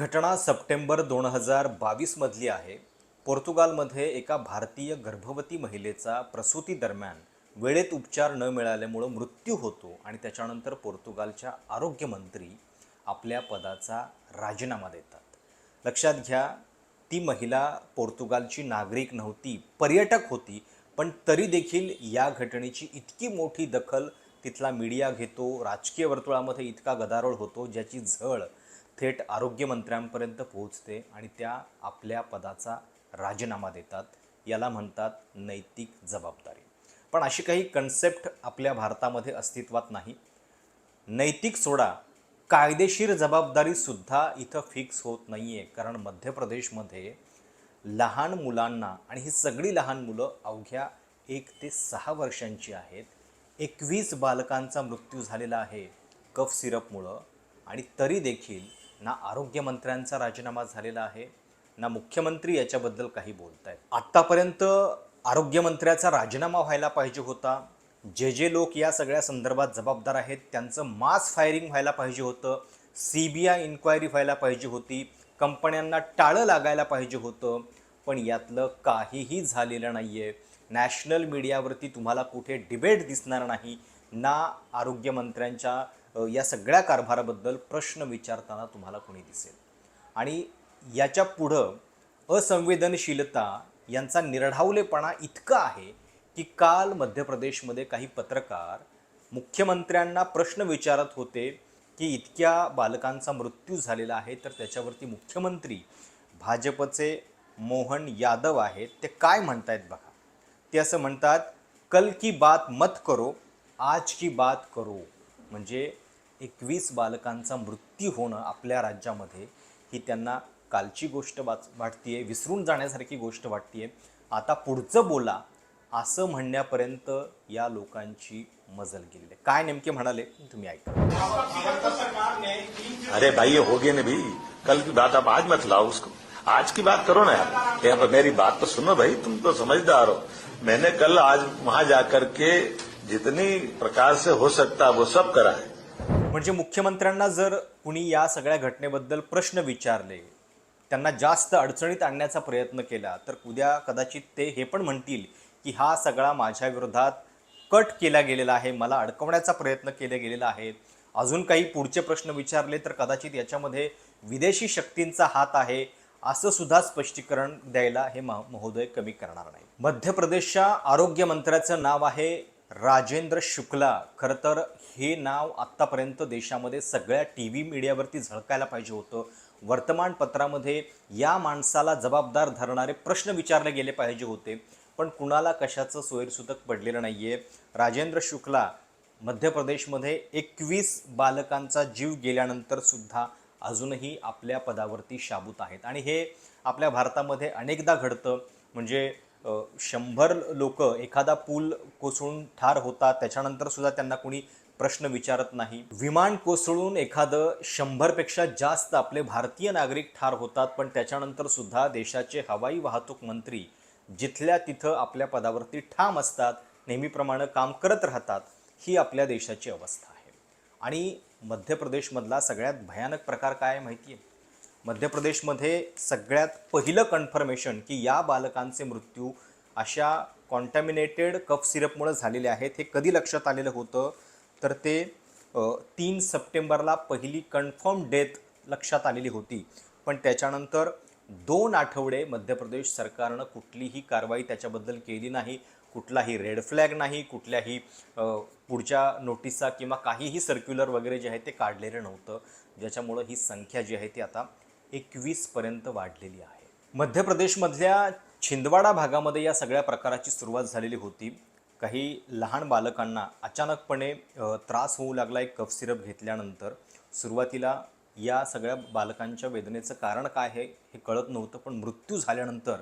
घटना सप्टेंबर दोन हजार बावीसमधली आहे. पोर्तुगालमध्ये एका भारतीय गर्भवती महिलेचा प्रसूती दरम्यान वेळेत उपचार न मिळाल्यामुळं मृत्यू होतो आणि त्याच्यानंतर पोर्तुगालच्या आरोग्यमंत्री आपल्या पदाचा राजीनामा देतात. लक्षात घ्या ती महिला पोर्तुगालची नागरिक नव्हती पर्यटक होती पण तरी देखील या घटनेची इतकी मोठी दखल तिथला मीडिया घेतो राजकीय वर्तुळामध्ये इतका गदारोळ होतो ज्याची झळ थेट आरोग्यमंत्र्यांपर्यंत पोहोचते आणि त्या आपल्या पदाचा राजीनामा देतात. याला म्हणतात नैतिक जबाबदारी. पण अशी काही कन्सेप्ट आपल्या भारतामध्ये अस्तित्वात नाही. नैतिक सोडा कायदेशीर जबाबदारीसुद्धा इथं फिक्स होत नाही आहे कारण मध्य प्रदेशमध्ये लहान मुलांना आणि ही सगळी लहान मुलं अवघ्या एक ते सहा वर्षांची आहेत. एकवीस बालकांचा मृत्यू झालेला आहे कफ सिरपमुळं आणि तरी देखील ना आरोग्यमंत्र्यांचा राजीनामा झालेला आहे ना मुख्यमंत्री याच्याबद्दल काही बोलत आहेत आत्तापर्यंत आरोग्यमंत्र्याचा राजीनामा व्हायला पाहिजे होता. जे जे लोक या सगळ्या संदर्भात जबाबदार आहेत त्यांचं मास फायरिंग व्हायला पाहिजे होतं. सी बी आय इन्क्वायरी व्हायला पाहिजे होती. कंपन्यांना टाळं लागायला पाहिजे होतं. पण यातलं काहीही झालेलं नाही आहे नॅशनल मीडियावरती तुम्हाला कुठे डिबेट दिसणार नाही. ना आरोग्यमंत्र्यांच्या या सगळ्या कारभाराबद्दल प्रश्न विचारताना तुम्हाला कोणी दिसेल. आणि याच्या पुढं असंवेदनशीलता यांचा निर्ढावलेपणा इतका आहे की काल मध्य प्रदेशमध्ये काही पत्रकार मुख्यमंत्र्यांना प्रश्न विचारत होते की इतक्या बालकांचा मृत्यू झालेला आहे तर त्याच्यावरती मुख्यमंत्री भाजपचे मोहन यादव आहेत ते काय म्हणतायत बघा. ते असं म्हणतात कल की बात मत करो आज की बात करो. म्हणजे एकवीस बालकांचा मृत्यू होणं आपल्या राज्यामध्ये ही त्यांना कालची गोष्ट वाच वाटतीये विसरून जाण्यासारखी गोष्ट वाटतीये. आता पुढचं बोला असं म्हणण्यापर्यंत या लोकांची मजल गेलेली आहे. काय नेमके म्हणाले तुम्ही ऐका. अरे भाई हो गया ना भाई कल की बात आप आज मत लाओ उसको. आज की बात करो ना यार. मेरी बात तो सुनो भाई तुम तो समझदार हो. मैंने कल आज वहां जाकर के जितनी प्रकार से हो सकता वो सब करा है। म्हणजे मुख्यमंत्र्यांना जर कुणी या सगळ्या घटनेबद्दल प्रश्न विचारले त्यांना जास्त अडचणीत आणण्याचा प्रयत्न केला तर उद्या कदाचित ते हे पण म्हणतील की हा सगळा माझ्या विरोधात कट केला गेलेला आहे मला अडकवण्याचा प्रयत्न केला गेलेला आहे. अजून काही पुढचे प्रश्न विचारले तर कदाचित याच्यामध्ये विदेशी शक्तींचा हात आहे असं सुद्धा स्पष्टीकरण द्यायला हे महोदय कमी करणार नाही मध्य प्रदेशच्या आरोग्यमंत्र्याचं नाव आहे राजेंद्र शुक्ला खरं तर हे नाव आत्तापर्यंत देशामध्ये सगळ्या टी व्ही मीडियावरती झळकायला पाहिजे होतं. वर्तमानपत्रामध्ये या माणसाला जबाबदार धरणारे प्रश्न विचारले गेले पाहिजे होते. पण कुणाला कशाचं सोयरसूतक पडलेलं नाही आहे राजेंद्र शुक्ला मध्य प्रदेशमध्ये एकवीस बालकांचा जीव गेल्यानंतर सुद्धा अजूनही आपल्या पदावरती शाबूत आहेत. आणि हे आपल्या भारतामध्ये अनेकदा घडतं. म्हणजे शंभर लोक एखादा पूल कोसळून ठार होतात त्याच्यानंतर सुद्धा त्यांना कोणी प्रश्न विचारत नाही. विमान कोसळून एखादं शंभरपेक्षा जास्त आपले भारतीय नागरिक ठार होतात पण त्याच्यानंतर सुद्धा देशाचे हवाई वाहतूक मंत्री जिथल्या तिथं आपल्या पदावरती ठाम असतात नेहमीप्रमाणे काम करत राहतात ही आपल्या देशाची अवस्था आहे. आणि मध्य प्रदेशमधला सगळ्यात भयानक प्रकार काय आहे माहिती आहे मध्य प्रदेशमध्ये सगळ्यात पहिलं कन्फर्मेशन की या बालकांचे मृत्यू अशा कॉन्टॅमिनेटेड कफ सिरपमुळे झालेले आहेत हे कधी लक्षात आलेलं होतं? तर ते तीन सप्टेंबरला पहिली कन्फर्म डेथ लक्षात आलेली होती. पण त्याच्यानंतर दोन आठवडे मध्य प्रदेश सरकारनं कुठलीही कारवाई त्याच्याबद्दल केली नाही. कुठलाही रेड फ्लॅग नाही कुठल्याही पुढच्या नोटिसा किंवा काहीही सर्क्युलर वगैरे जे आहे ते काढलेलं नव्हतं. ज्याच्यामुळं ही संख्या जी आहे ती आता एकवीसपर्यंत वाढलेली आहे. मध्य प्रदेशमधल्या छिंदवाडा भागामध्ये या सगळ्या प्रकाराची सुरुवात झालेली होती. काही लहान बालकांना अचानकपणे त्रास होऊ लागला एक कफ सिरप घेतल्यानंतर. सुरुवातीला या सगळ्या बालकांच्या वेदनेचं कारण काय आहे हे कळत नव्हतं पण मृत्यू झाल्यानंतर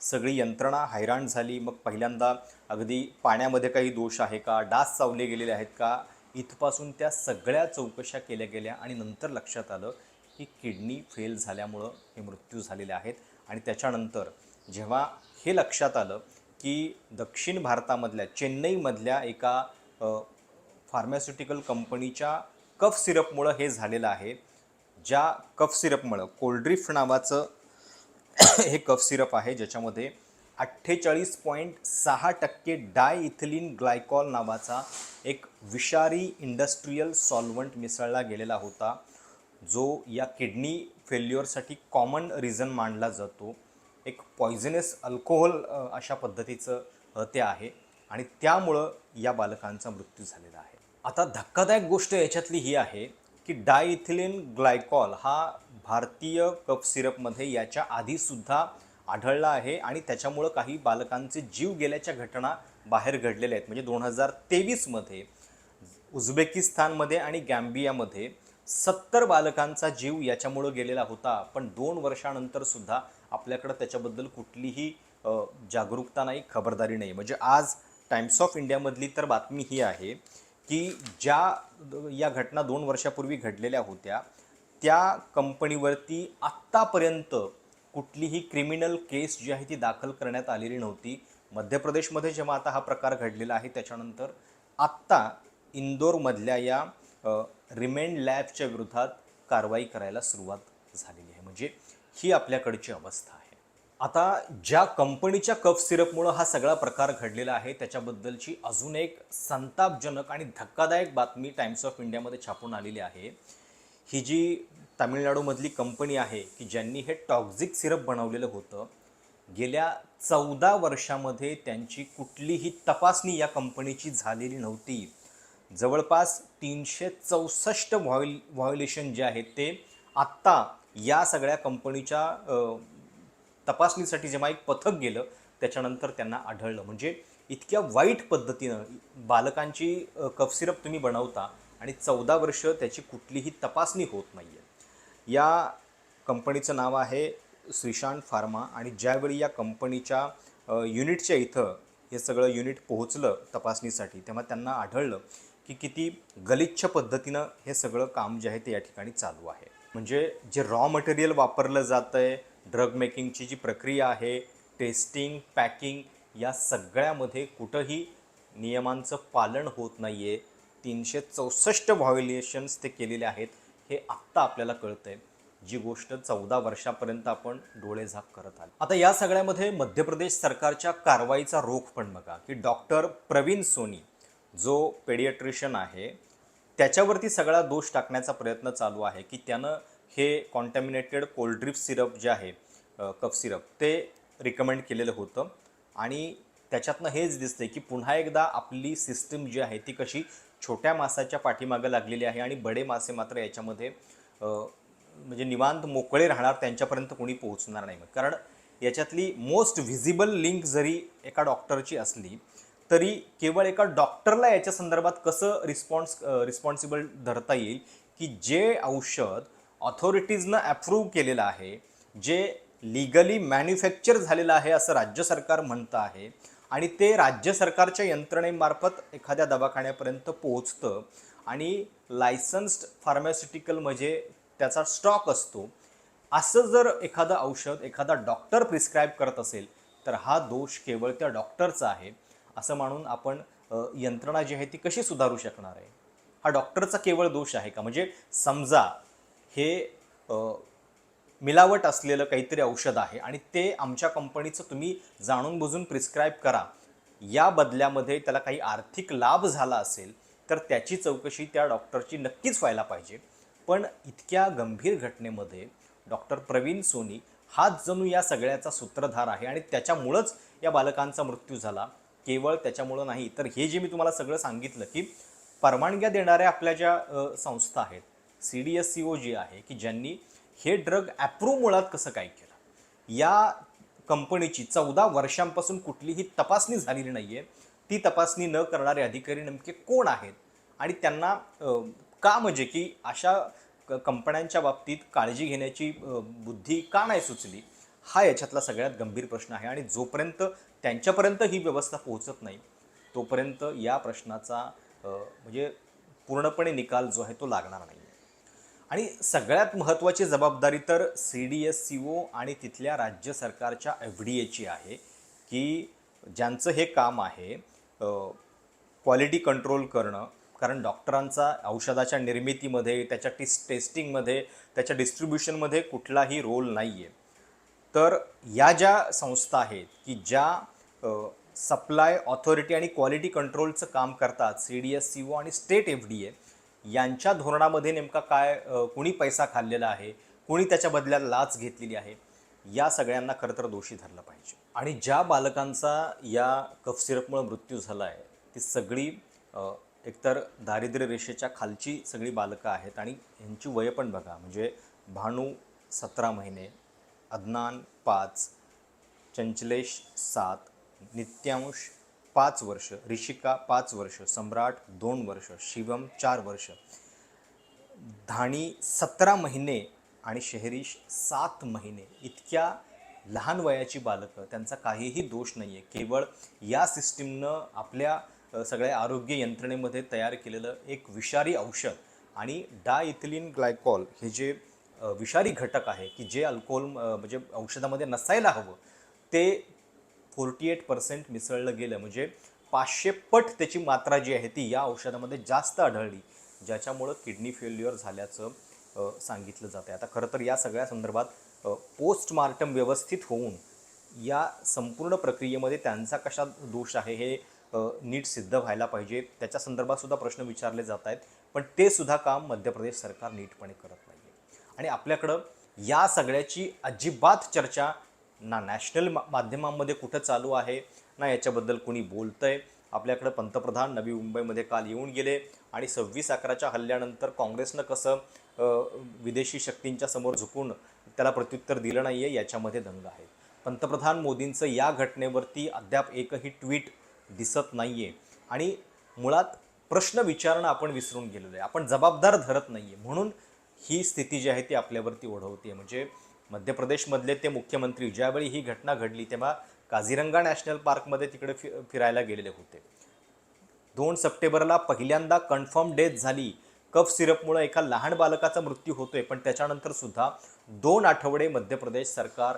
सगळी यंत्रणा हैराण झाली. मग पहिल्यांदा अगदी पाण्यामध्ये काही दोष आहे का डास चावले गेलेले आहेत का इथपासून त्या सगळ्या चौकशा केल्या गेल्या आणि नंतर लक्षात आलं की किडनी फेल झाल्यामुळं हे मृत्यू झालेले आहेत. आणि त्याच्यानंतर जेव्हा हे लक्षात आलं की दक्षिण भारतामधल्या चेन्नईमधल्या एका फार्मास्युटिकल कंपनीच्या कफ सिरपमुळं हे झालेलं आहे ज्या कफ सिरपमुळं कोल्ड्रिफ नावाचं हे कफ सिरप आहे ज्याच्यामध्ये अठ्ठेचाळीस पॉईंट सहा टक्के डाय इथिलीन ग्लायकॉल नावाचा एक विषारी इंडस्ट्रीयल सॉल्वंट मिसळला गेलेला होता. जो या किडनी फेल्युअरसाठी कॉमन रिझन मानला जातो एक पॉयझनस अल्कोहोल अशा पद्धतीचं ते आहे आणि त्यामुळं या बालकांचा मृत्यू झालेला आहे. आता धक्कादायक गोष्ट याच्यातली ही आहे की डायथिलिन ग्लायकॉल हा भारतीय कफ सिरपमध्ये याच्या आधीसुद्धा आढळला आहे आणि त्याच्यामुळं काही बालकांचे जीव गेल्याच्या घटना बाहेर घडलेल्या आहेत. म्हणजे दोन हजार तेवीसमध्ये उझबेकिस्तानमध्ये आणि गॅम्बियामध्ये सत्तर बालकांचा जीव याच्यामुळं गेलेला होता पण दोन वर्षानंतर सुद्धा आपल्याकडं त्याच्याबद्दल कुठलीही जागरूकता नाही खबरदारी नाही. म्हणजे आज टाइम्स ऑफ इंडियामधली तर बातमी ही आहे की ज्या या घटना दोन वर्षापूर्वी घडलेल्या होत्या त्या कंपनीवरती आत्तापर्यंत कुठलीही क्रिमिनल केस जी आहे ती दाखल करण्यात आलेली नव्हती. मध्य प्रदेशमध्ये जेव्हा आता हा प्रकार घडलेला आहे त्याच्यानंतर आत्ता इंदोरमधल्या या रिमेंड लॅबच्या विरोधात कारवाई करायला सुरुवात झालेली आहे. म्हणजे ही आपल्याकडची अवस्था आहे. आता ज्या कंपनीच्या कफ सिरपमुळं हा सगळा प्रकार घडलेला आहे त्याच्याबद्दलची अजून एक संतापजनक आणि धक्कादायक बातमी टाइम्स ऑफ इंडियामध्ये छापून आलेली आहे. ही जी तामिळनाडूमधली कंपनी आहे की ज्यांनी हे टॉक्झिक सिरप बनवलेलं होतं गेल्या चौदा वर्षामध्ये त्यांची कुठलीही तपासणी या कंपनीची झालेली नव्हती. जवळपास तीनशे चौसष्ट व्हॉयल व्हॉयलेशन जे आहेत ते आत्ता या सगळ्या कंपनीच्या तपासणीसाठी जेव्हा एक पथक गेलं त्याच्यानंतर त्यांना आढळलं. म्हणजे इतक्या वाईट पद्धतीनं बालकांची कफ सिरप तुम्ही बनवता आणि चौदा वर्ष त्याची कुठलीही तपासणी होत नाही आहे या कंपनीचं नाव आहे श्रीशांत फार्मा आणि ज्यावेळी या कंपनीच्या युनिटच्या इथं हे सगळं युनिट पोहोचलं तपासणीसाठी तेव्हा त्यांना आढळलं की किती गलिच्छ पद्धतीनं हे सगळं काम जे आहे ते या ठिकाणी चालू आहे. म्हणजे जे रॉ मटेरियल वापरलं जातं आहे ड्रग मेकिंगची जी प्रक्रिया आहे टेस्टिंग पॅकिंग या सगळ्यामध्ये कुठंही नियमांचं पालन होत नाही आहे तीनशे चौसष्ट व्हायोलेशन्स ते केलेले आहेत हे आत्ता आपल्याला कळतं आहे जी गोष्ट चौदा वर्षापर्यंत आपण डोळे झाक करत आलो. आता या सगळ्यामध्ये मध्य प्रदेश सरकारच्या कारवाईचा रोख पण बघा की डॉक्टर प्रवीण सोनी जो पेडियाट्रिशियन आहे त्याच्यावरती सगळा दोष टाकण्याचा प्रयत्न चालू आहे की त्यानं हे कॉन्टॅमिनेटेड कोल्ड्रिप सिरप जे आहे कफ सिरप ते रिकमेंड केलेलं होतं. आणि त्याच्यातनं हेच दिसतंय की पुन्हा एकदा आपली सिस्टीम जी आहे ती कशी छोट्या मासाच्या पाठीमागं लागलेली आहे आणि बडे मासे मात्र याच्यामध्ये म्हणजे निवांत मोकळे राहणार त्यांच्यापर्यंत कोणी पोहोचणार नाही. कारण याच्यातली मोस्ट व्हिजिबल लिंक जरी एका डॉक्टरची असली तरी केवळ एका डॉक्टरला याच्या संदर्भात कसं रिस्पॉन्स रिस्पॉन्सिबल धरता येईल की जे औषध ऑथॉरिटीजनं अप्रूव्ह केलेलं आहे जे लिगली मॅन्युफॅक्चर झालेलं आहे असं राज्य सरकार म्हणतं आहे आणि ते राज्य सरकारच्या यंत्रणेमार्फत एखाद्या दवाखान्यापर्यंत पोहोचतं आणि लायसन्स्ड फार्मास्युटिकल म्हणजे त्याचा स्टॉक असतो असं जर एखादं औषध एखादा डॉक्टर प्रिस्क्राईब करत असेल तर हा दोष केवळ त्या डॉक्टरचा आहे. असं मानून आपण यंत्रणा जी आहे ती कशी सुधारू शकणार आहे? हा डॉक्टरचा केवळ दोष आहे का? म्हणजे समजा हे मिलावट असलेलं काहीतरी औषध आहे आणि ते आमच्या कंपनीचं तुम्ही जाणून बुजून प्रिस्क्राईब करा. या बदल्यामध्ये त्याला काही आर्थिक लाभ झाला असेल तर त्याची चौकशी त्या डॉक्टरची नक्कीच व्हायला पाहिजे. पण इतक्या गंभीर घटनेमध्ये डॉक्टर प्रवीण सोनी हाच जणू या सगळ्याचा सूत्रधार आहे आणि त्याच्यामुळंच या बालकांचा मृत्यू झाला. केवळ त्याच्यामुळं नाही तर हे जे मी तुम्हाला सगळं सांगितलं की परवानग्या देणाऱ्या आपल्या ज्या संस्था आहेत C D S C O जी आहे की ज्यांनी हे ड्रग ॲप्रूव्ह मुळात कसं काय केलं? या कंपनीची चौदा वर्षांपासून कुठलीही तपासणी झालेली नाही आहे ती तपासणी न करणारे अधिकारी नेमके कोण आहेत? आणि त्यांना का म्हणजे की अशा क- कंपन्यांच्या बाबतीत काळजी घेण्याची बुद्धी का नाही सुचली? हा याच्यातला सगळ्यात गंभीर प्रश्न आहे. आणि जोपर्यंत त्यांच्यापर्यंत ही व्यवस्था पोहोचत नाही तोपर्यंत या प्रश्नाचा म्हणजे पूर्णपणे निकाल जो आहे तो लागणार नाही आणि सगळ्यात महत्त्वाची जबाबदारी तर C D S C O आणि तिथल्या राज्य सरकारच्या एफ डी एची आहे की ज्यांचं हे काम आहे क्वालिटी कंट्रोल करणं. कारण डॉक्टरांचा औषधाच्या निर्मितीमध्ये त्याच्या टिस टेस्टिंगमध्ये त्याच्या डिस्ट्रीब्युशनमध्ये कुठलाही रोल नाही आहे तर या ज्या संस्था आहेत की ज्या सप्लाय ऑथॉरिटी आणि क्वालिटी कंट्रोलचं काम करतात C D S C O आणि स्टेट एफ डी ए यांच्या धोरणामध्ये नेमका काय कुणी पैसा खाल्लेला आहे कुणी त्याच्या बदल्यात लाच घेतलेली आहे या सगळ्यांना खरं तर दोषी धरलं पाहिजे. आणि ज्या बालकांचा या कफ सिरपमुळे मृत्यू झाला आहे ती सगळी एकतर दारिद्र्य रेषेच्या खालची सगळी बालकं आहेत आणि यांची वय पण बघा म्हणजे भानू सतरा महिने अदनान पाच चंचलेश सात नित्यांश पाच वर्ष ऋषिका पाच वर्ष सम्राट दोन वर्ष शिवम चार वर्ष. धाणी सतरा महिने आणि शहरीश सात महिने. इतक्या लहान वयाची बालकं त्यांचा काहीही दोष नाही आहे केवळ या सिस्टीमनं आपल्या सगळ्या आरोग्य यंत्रणेमध्ये तयार केलेलं एक विषारी औषध आणि डायइथिलीन ग्लायकॉल हे जे विषारी घटक आहे की जे अल्कोहोल म्हणजे औषधामध्ये नसायला हवं ते फोर्टी एट पर्सेंट मिसळलं गेलं. म्हणजे पाचशे पट त्याची मात्रा जी आहे ती या औषधामध्ये जास्त आढळली ज्याच्यामुळं किडनी फेल्युअर झाल्याचं सांगितलं जातं आता खरं तर या सगळ्या संदर्भात पोस्टमार्टम व्यवस्थित होऊन या संपूर्ण प्रक्रियेमध्ये त्यांचा कशा दोष आहे हे नीट सिद्ध व्हायला पाहिजे. त्याच्या संदर्भात सुद्धा प्रश्न विचारले जात आहेत. पण ते सुद्धा काम मध्य प्रदेश सरकार नीटपणे करत नाही. आणि आपल्याकडं या सगळ्याची अजिबात चर्चा ना नॅशनल मा माध्यमांमध्ये कुठं चालू आहे ना याच्याबद्दल कुणी बोलतं आहे आपल्याकडं पंतप्रधान नवी मुंबईमध्ये काल येऊन गेले आणि सव्वीस अकराच्या हल्ल्यानंतर काँग्रेसनं कसं विदेशी शक्तींच्या समोर झुकून त्याला प्रत्युत्तर दिलं नाही आहे याच्यामध्ये दंग आहे. पंतप्रधान मोदींचं या घटनेवरती अद्याप एकही ट्विट दिसत नाही आहे आणि मुळात प्रश्न विचारणं आपण विसरून गेलेलो आहे. आपण जबाबदार धरत नाही आहे म्हणून ही स्थिती जी आहे ती आपल्यावरती ओढवते म्हणजे मध्य प्रदेशमधले ते मुख्यमंत्री ज्यावेळी ही घटना घडली तेव्हा काझीरंगा नॅशनल पार्कमध्ये तिकडे फि फिरायला गेलेले होते. दोन सप्टेंबरला पहिल्यांदा कन्फर्म डेथ झाली. कफ सिरपमुळे एका लहान बालकाचा मृत्यू होतोय पण त्याच्यानंतर सुद्धा दोन आठवडे मध्य प्रदेश सरकार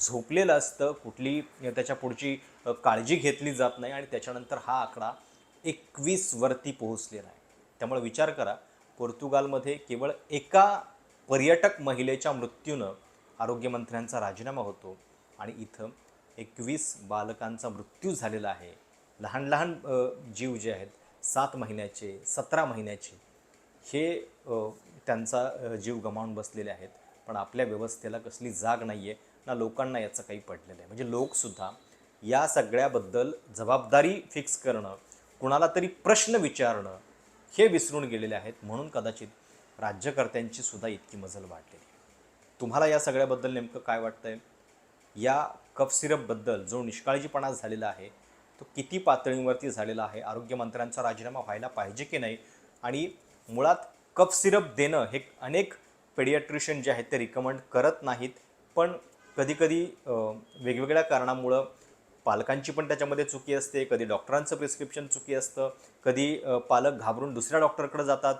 झोपलेलं असतं. कुठली त्याच्या पुढची काळजी घेतली जात नाही आणि त्याच्यानंतर हा आकडा एकवीसवरती पोहोचलेला आहे. त्यामुळे विचार करा पोर्तुगालमध्ये केवळ एका पर्यटक महिलेच्या मृत्यूनं आरोग्यमंत्र्यांचा राजीनामा होतो आणि इथं एकवीस बालकांचा मृत्यू झालेला आहे. लहान लहान जीव जे आहेत सात महिन्याचे सतरा महिन्याचे हे त्यांचा जीव गमावून बसलेले आहेत. पण आपल्या व्यवस्थेला कसली जाग नाही आहे ना लोकांना याचं काही पडलेलं आहे. म्हणजे लोकसुद्धा या सगळ्याबद्दल जबाबदारी फिक्स करणं कुणाला तरी प्रश्न विचारणं हे विसरून गेलेले आहेत. म्हणून कदाचित राज्यकर्त्यांची सुद्धा इतकी मजल वाढलेली तुम्हाला या सगळ्याबद्दल नेमकं काय वाटतंय? या कफ सिरपबद्दल जो निष्काळजीपणा झालेला आहे तो किती पातळीवरती झालेला आहे आरोग्यमंत्र्यांचा राजीनामा व्हायला पाहिजे की नाही? आणि मुळात कफ सिरप देणं हे अनेक पेडियाट्रिशियन जे आहेत ते रिकमेंड करत नाहीत. पण कधीकधी वेगवेगळ्या कारणामुळं पालकांची पण त्याच्यामध्ये चुकी असते कधी डॉक्टरांचं प्रिस्क्रिप्शन चुकी असतं कधी पालक घाबरून दुसऱ्या डॉक्टरकडे जातात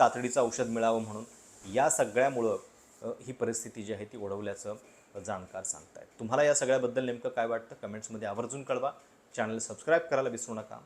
तातडीचं औषध मिळावं म्हणून. या सगळ्यामुळं ही परिस्थिती जी आहे ती ओढवल्याचं जाणकार जाणकार सांगतायत. तुम्हाला या सगळ्याबद्दल नेमकं काय वाटतं? कमेंट्समध्ये आवर्जून कळवा. चॅनल सबस्क्राईब करायला विसरू नका.